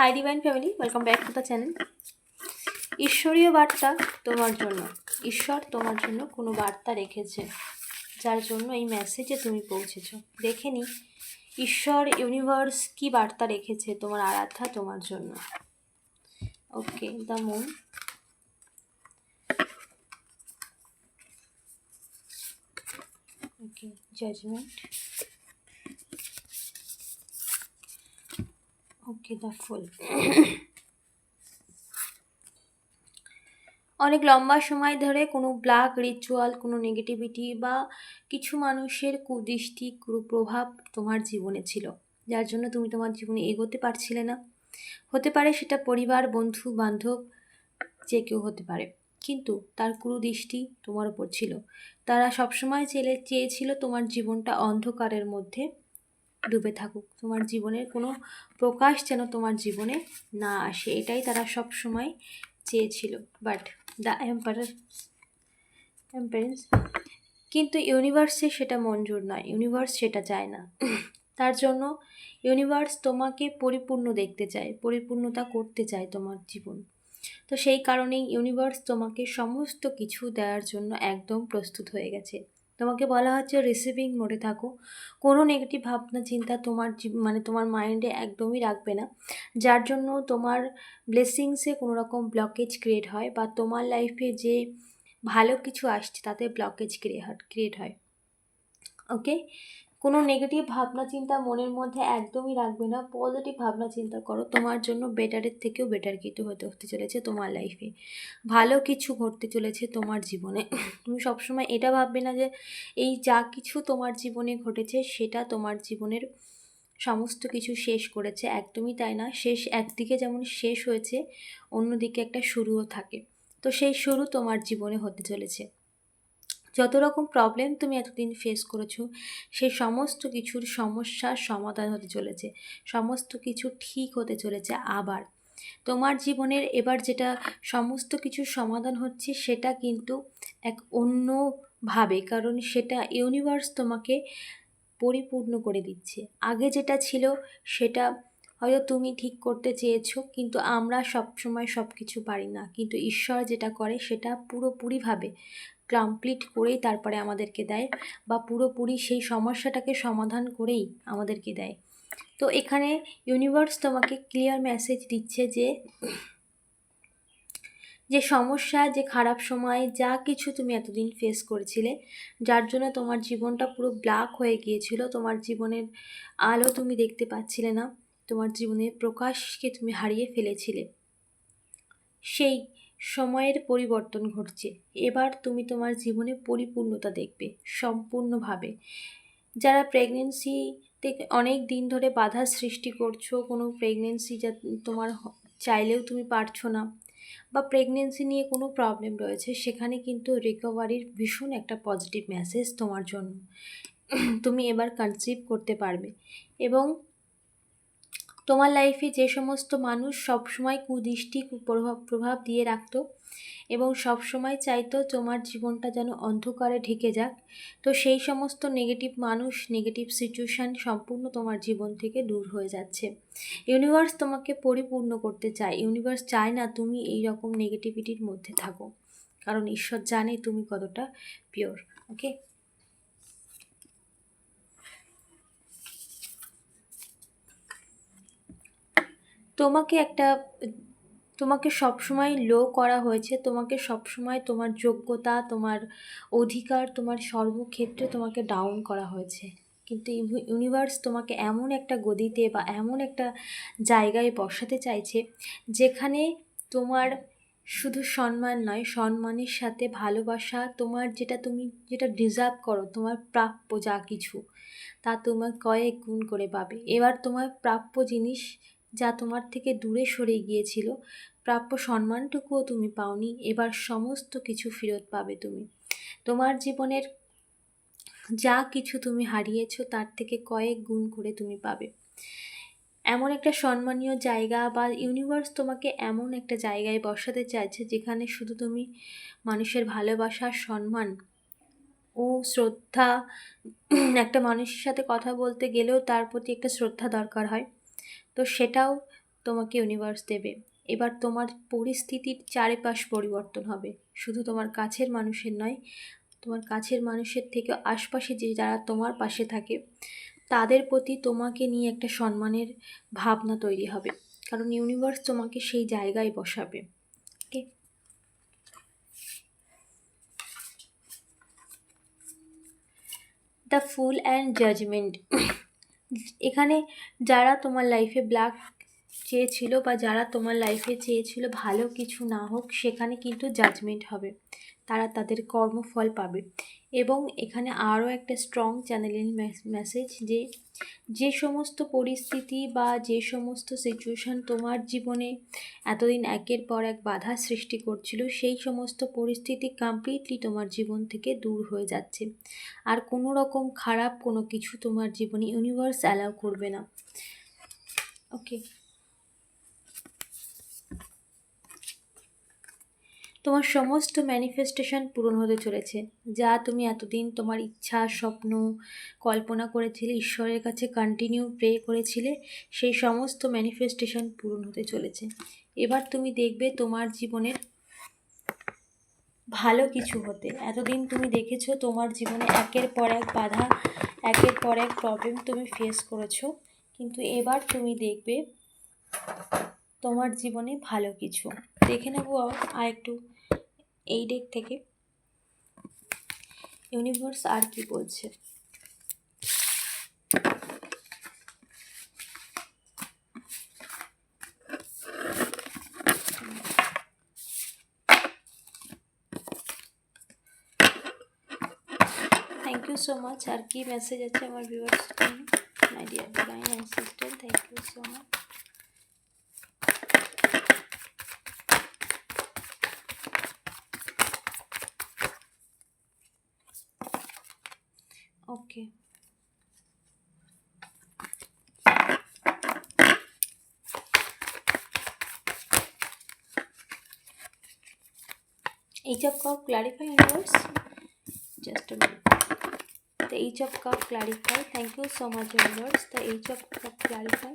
Hi divine family welcome back to the channel ঈশ্বরীয় বার্তা তোমার জন্য। ঈশ্বর তোমার জন্য কোনো বার্তা রেখেছে, যার জন্য এই মেসেজে তুমি পৌঁছেছো। দেখে নি, ঈশ্বর ইউনিভার্স কি বার্তা রেখেছে তোমার আরাধ্যা তোমার জন্য। Okay the moon okay judgement the fool. অনেক লম্বা সময় ধরে কোনো ব্ল্যাক রিচুয়াল, কোনো নেগেটিভিটি বা কিছু মানুষের কুদৃষ্টি, কুপ্রভাব তোমার জীবনে ছিল, যার জন্য তুমি তোমার জীবনে এগোতে পারছিলে না। হতে পারে সেটা পরিবার, বন্ধু, বান্ধব, যে কেউ হতে পারে, কিন্তু তার কুদৃষ্টি তোমার উপর ছিল। তারা সবসময় চেলে, চেয়েছিল তোমার জীবনটা অন্ধকারের মধ্যে ডুবে থাকুক। তোমার জীবনের কোনো প্রকাশ যেন তোমার জীবনে না আসে। এটাই তারা সব সময় চেয়েছিল। বাট দ্য এম্পায়ার এম্পারেন্স কিন্তু ইউনিভার্সে সেটা মঞ্জুর নয়। ইউনিভার্স সেটা চায় না। তার জন্য ইউনিভার্স তোমাকে পরিপূর্ণ দেখতে চায়, পরিপূর্ণতা করতে চায় তোমার জীবন। তো সেই কারণেই ইউনিভার্স তোমাকে সমস্ত কিছু দেওয়ার জন্য একদম প্রস্তুত হয়ে গেছে। তোমাকে বলা হচ্ছে রিসিভিং মোডে থাকো। কোনো নেগেটিভ ভাবনা, চিন্তা তোমার মানে তোমার মাইন্ডে একদমই রাখবে না। যার জন্য তোমার ব্লেসিংসে কোনো রকম ব্লকেজ ক্রিয়েট হয় বা তোমার লাইফে যে ভালো কিছু আসছে তাতে ব্লকেজ ক্রিয়েট ক্রিয়েট হয়। ওকে কোনো নেগেটিভ ভাবনা চিন্তা মনের মধ্যে একদমই রাখবে না। পজিটিভ ভাবনা চিন্তা করো। তোমার জন্য বেটারের থেকেও বেটার কিছু হতে হতে চলেছে তোমার লাইফে ভালো কিছু ঘটতে চলেছে তোমার জীবনে। তুমি সবসময় এটা ভাববে না যে এই যা কিছু তোমার জীবনে ঘটেছে, সেটা তোমার জীবনের সমস্ত কিছু শেষ করেছে। একদমই তাই না। শেষ একদিকে যেমন শেষ হয়েছে, অন্যদিকে একটা শুরুও থাকে। তো সেই শুরু তোমার জীবনে হতে চলেছে। যত রকম প্রবলেম তুমি এতদিন ফেস করেছ সেই সমস্ত কিছুর সমস্যার সমাধান হতে চলেছে। সমস্ত কিছু ঠিক হতে চলেছে আবার। তোমার জীবনের এবার যেটা সমস্ত কিছুর সমাধান হচ্ছে, সেটা কিন্তু এক অন্যভাবে, কারণ সেটা ইউনিভার্স তোমাকে পরিপূর্ণ করে দিচ্ছে। আগে যেটা ছিল, সেটা হয়তো তুমি ঠিক করতে চেয়েছো, কিন্তু আমরা সব সময় সব কিছু পারি না। কিন্তু ঈশ্বর যেটা করে সেটা পুরোপুরিভাবে কমপ্লিট করেই তারপরে আমাদেরকে দেয় বা পুরোপুরি সেই সমস্যাটাকে সমাধান করেই আমাদেরকে দেয়। তো এখানে ইউনিভার্স তোমাকে ক্লিয়ার মেসেজ দিচ্ছে যে যে সমস্যা, যে খারাপ সময়, যা কিছু তুমি এতদিন ফেস করেছিলে, যার জন্য তোমার জীবনটা পুরো ব্ল্যাক হয়ে গিয়েছিল, তোমার জীবনের আলো তুমি দেখতে পাচ্ছিলে না। তোমার জীবনের প্রকাশকে তুমি হারিয়ে ফেলেছিলে। সেই সময়ের পরিবর্তন ঘটছে। এবার তুমি তোমার জীবনে পরিপূর্ণতা দেখবে, সম্পূর্ণভাবে। যারা প্রেগনেন্সিতে অনেক দিন ধরে বাধার সৃষ্টি করছ, কোনো প্রেগনেন্সি যা তোমার চাইলেও তুমি পারছ না বা প্রেগনেন্সি নিয়ে কোনো প্রবলেম রয়েছে, সেখানে কিন্তু রিকভারির ভীষণ একটা পজিটিভ মেসেজ তোমার জন্য। তুমি এবার কনসিভ করতে পারবে এবং তোমার লাইফে যে সমস্ত মানুষ সবসময় কুদৃষ্টি, কুপ্রভাব, প্রভাব দিয়ে রাখত এবং সবসময় চাইতো তোমার জীবনটা যেন অন্ধকারে ঢেকে যাক, তো সেই সমস্ত নেগেটিভ মানুষ নেগেটিভ সিচুয়েশান সম্পূর্ণ তোমার জীবন থেকে দূর হয়ে যাচ্ছে। ইউনিভার্স তোমাকে পরিপূর্ণ করতে চায়। ইউনিভার্স চায় না তুমি এই রকম নেগেটিভিটির মধ্যে থাকো। কারণ ঈশ্বর জানে তুমি কতটা পিওর ওকে তোমাকে একটা, তোমাকে সবসময় লো করা হয়েছে, তোমাকে সবসময় তোমার যোগ্যতা, তোমার অধিকার, তোমার সর্বক্ষেত্রে তোমাকে ডাউন করা হয়েছে। কিন্তু ইউনিভার্স তোমাকে এমন একটা গদিতে বা এমন একটা জায়গায় বসাতে চাইছে, যেখানে তোমার শুধু সম্মান নয়, সম্মানের সাথে ভালোবাসা, তোমার যেটা তুমি, যেটা ডিজার্ভ করো, তোমার প্রাপ্য যা কিছু, তা তোমার কয়েক গুণ করে পাবে। এবার তোমার প্রাপ্য জিনিস যা তোমার থেকে দূরে সরে গিয়েছিল। প্রাপ্য সম্মানটুকুও তুমি পাওনি, এবার সমস্ত কিছু ফেরত পাবে তুমি। তোমার জীবনের যা কিছু তুমি হারিয়েছো, তার থেকে কয়েক গুণ করে তুমি পাবে। এমন একটা সম্মানীয় জায়গা বা ইউনিভার্স তোমাকে এমন একটা জায়গায় বসাতে চাইছে, যেখানে শুধু তুমি মানুষের ভালোবাসা, সম্মান ও শ্রদ্ধা, একটা মানুষের সাথে কথা বলতে গেলেও তার প্রতি একটা শ্রদ্ধা দরকার হয়। তো সেটাও তোমাকে ইউনিভার্স দেবে। এবার তোমার পরিস্থিতির চারিপাশ পরিবর্তন হবে। শুধু তোমার কাছের মানুষের নয়, তোমার কাছের মানুষের থেকে আশপাশে যে যারা তোমার পাশে থাকে, তাদের প্রতি তোমাকে নিয়ে একটা সম্মানের ভাবনা তৈরি হবে। কারণ ইউনিভার্স তোমাকে সেই জায়গায় বসাবে। দ্য ফুল অ্যান্ড জাজমেন্ট এখানে যারা তোমার লাইফে ব্ল্যাক চেয়েছিল বা যারা তোমার লাইফে চেয়েছিল ভালো কিছু না হোক, সেখানে কিন্তু জাজমেন্ট হবে। তারা তাদের কর্মফল পাবে। এবং এখানে আরও একটা স্ট্রং চ্যানেলিং মেসেজ যে যে সমস্ত পরিস্থিতি বা যে সমস্ত সিচুয়েশান তোমার জীবনে এতদিন একের পর এক বাধা সৃষ্টি করছিল, সেই সমস্ত পরিস্থিতি কমপ্লিটলি তোমার জীবন থেকে দূর হয়ে যাচ্ছে। আর কোনো রকম খারাপ কোনো কিছু তোমার জীবনে ইউনিভার্স অ্যালাউ করবে না। ওকে তোমার সমস্ত ম্যানিফেস্টেশন পূরণ হতে চলেছে। যা তুমি এতদিন তোমার ইচ্ছা, স্বপ্ন, কল্পনা করেছিলে, ঈশ্বরের কাছে কন্টিনিউ প্রে করেছিলে, সেই সমস্ত ম্যানিফেস্টেশন পূরণ হতে চলেছে। এবার তুমি দেখবে তোমার জীবনের ভালো কিছু হতে। এতদিন তুমি দেখেছ তোমার জীবনে একের পর এক বাধা, একের পর এক প্রবলেম তুমি ফেস করেছ। কিন্তু এবার তুমি দেখবে তোমার জীবনে ভালো কিছু। দেখে নেব আর একটু এই ডেক থেকে। ইউনিভার্স আর কি বলছে? থ্যাংক ইউ সো মাচ আর কি মেসেজ আছে আমার viewers my dear divine assistant thank you so much okay H of cup clarify universe just a minute. The H of cup clarify. Thank you so much universe the each of cup clarify.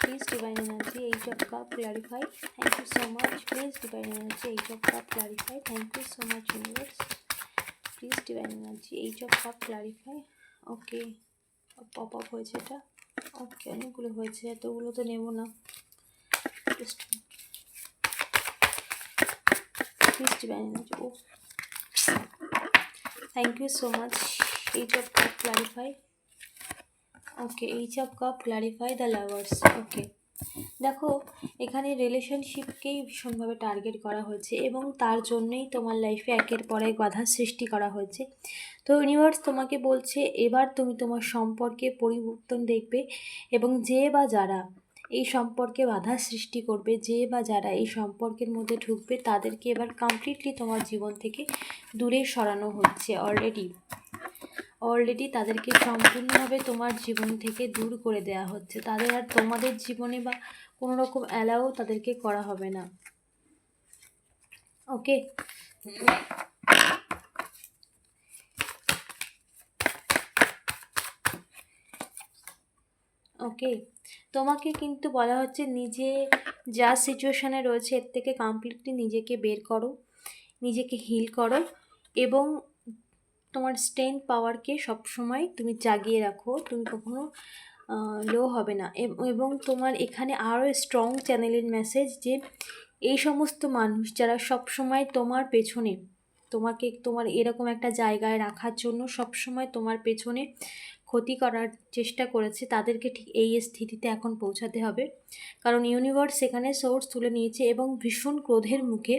Please divine energy each of cup clarify. Thank you so much. Please divine energy each of cup clarify. Thank you so much universe please divine energy H of cup clarify okay pop up হয়েছে এটা। Okay অনেকগুলো হয়েছে, এতগুলো তো নেব না। Please divine energy O thank you so much H of cup clarify okay H of cup clarify the lovers okay দেখো, এখানে রিলেশনশিপকেই ভীষণভাবে টার্গেট করা হয়েছে এবং তার জন্যই তোমার লাইফে একের পর এক বাধার সৃষ্টি করা হয়েছে। তো ইউনিভার্স তোমাকে বলছে, এবার তুমি তোমার সম্পর্কে পরিবর্তন দেখবে এবং যে বা যারা এই সম্পর্কে বাধা সৃষ্টি করবে, যে বা যারা এই সম্পর্কের মধ্যে ঢুকবে, তাদেরকে এবার কমপ্লিটলি তোমার জীবন থেকে দূরে সরানো হচ্ছে অলরেডি অলরেডি তাদেরকে সম্পূর্ণভাবে তোমার জীবন থেকে দূর করে দেওয়া হচ্ছে। তাদের আর তোমাদের জীবনে বা কোনো রকম অ্যালাউ তাদেরকে করা হবে না। ওকে ওকে তোমাকে কিন্তু বলা হচ্ছে নিজে যা সিচুয়েশানে রয়েছে, এর থেকে কমপ্লিটলি নিজেকে বের করো, নিজেকে হিল করো এবং তোমার স্ট্রেন পাওয়ারকে সবসময় তুমি জাগিয়ে রাখো, তুমি কখনো লো হবে না। এবং তোমার এখানে আরও স্ট্রং চ্যানেলের মেসেজ যে, এই সমস্ত মানুষ যারা সব সময় তোমার পেছনে, তোমাকে, তোমার এরকম একটা জায়গায় রাখার জন্য সবসময় তোমার পেছনে ক্ষতি করার চেষ্টা করেছে, তাদেরকে ঠিক এই স্থিতিতে এখন পৌঁছাতে হবে। কারণ ইউনিভার্স সেখানে সোর্স তুলে নিয়েছে এবং ভীষণ ক্রোধের মুখে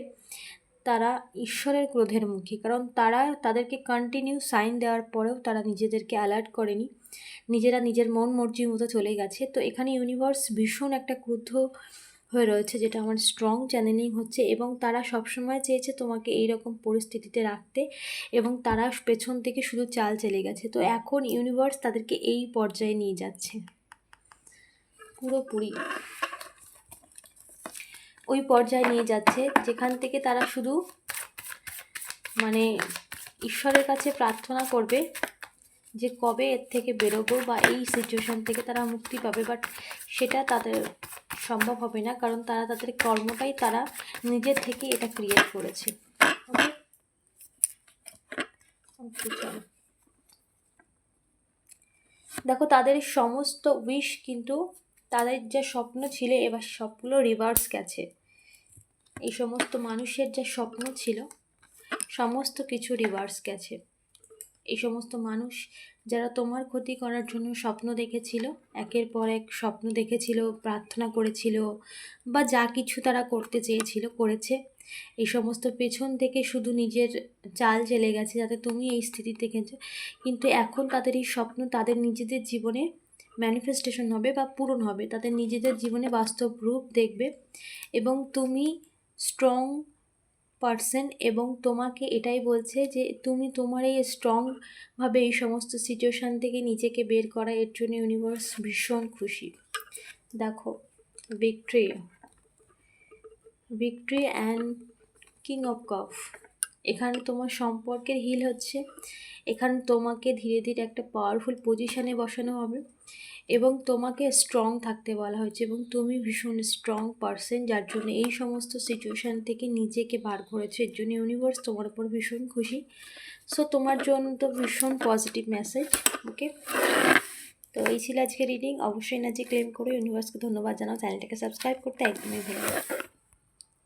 তারা ঈশ্বরের ক্রোধের মুখে। কারণ তারা তাদেরকে কন্টিনিউ সাইন দেওয়ার পরেও তারা নিজেদেরকে অ্যালার্ট করেনি। নিজেরা নিজের মন মর্জির মতো চলে গেছে। তো এখানে ইউনিভার্স ভীষণ একটা ক্রুদ্ধ হয়ে রয়েছে, যেটা আমার স্ট্রং চ্যানেলিং হচ্ছে এবং তারা সবসময় চেয়েছে তোমাকে এই রকম পরিস্থিতিতে রাখতে এবং তারা পেছন থেকে শুধু চাল চলে গেছে। তো এখন ইউনিভার্স তাদেরকে এই পর্যায়ে নিয়ে যাচ্ছে। পুরোপুরি। ওই পর্যায়ে নিয়ে যাচ্ছে, যেখান থেকে তারা শুধু মানে ঈশ্বরের কাছে প্রার্থনা করবে যে কবে এর থেকে বেরোবো বা এই সিচুয়েশান থেকে তারা মুক্তি পাবে। বাট সেটা তাদের সম্ভব হবে না, কারণ তারা তাদের কর্মটাই তারা নিজের থেকে এটা ক্রিয়েট করেছে। দেখো, তাদের সমস্ত উইশ কিন্তু তাদের যা স্বপ্ন ছিল, এবার সবগুলো রিভার্স গেছে। এই সমস্ত মানুষের যা স্বপ্ন ছিল, সমস্ত কিছু রিভার্স গেছে। এই সমস্ত মানুষ যারা তোমার ক্ষতি করার জন্য স্বপ্ন দেখেছিল, একের পর এক স্বপ্ন দেখেছিল, প্রার্থনা করেছিল, বা যা কিছু তারা করতে চেয়েছিল, করেছে, এই সমস্ত পেছন থেকে শুধু নিজের চাল চলে গেছে যাতে তুমি এই স্থিতি দেখেছ কিন্তু এখন তাদের এই স্বপ্ন তাদের নিজেদের জীবনে ম্যানিফেস্টেশন হবে বা পূরণ হবে। তাদের নিজেদের জীবনে বাস্তব রূপ দেখবে এবং তুমি স্ট্রং পার্সন এবং তোমাকে এটাই বলছে যে তুমি তোমার এই স্ট্রংভাবে এই সমস্ত সিচুয়েশান থেকে নিজেকে বের করা এর জন্য ইউনিভার্স ভীষণ খুশি। দেখো victory victory and king of cups এখানে তোমার সম্পর্কের হিল হচ্ছে। এখানে তোমাকে ধীরে ধীরে একটা পাওয়ারফুল পজিশানে বসানো হবে এবং তোমাকে স্ট্রং থাকতে বলা হয়েছে এবং তুমি ভীষণ স্ট্রং পারসন যার জন্য এই সমস্ত সিচুয়েশান থেকে নিজেকে বার করেছ। এর জন্য ইউনিভার্স তোমার উপর ভীষণ খুশি। সো তোমার জন্য তো ভীষণ পজিটিভ মেসেজ ওকে তো এই ছিল আজকে রিডিং অবশ্যই যে ক্লেম করে ইউনিভার্সকে ধন্যবাদ জানাও। চ্যানেলটাকে সাবস্ক্রাইব করতে একদমই ভুলো।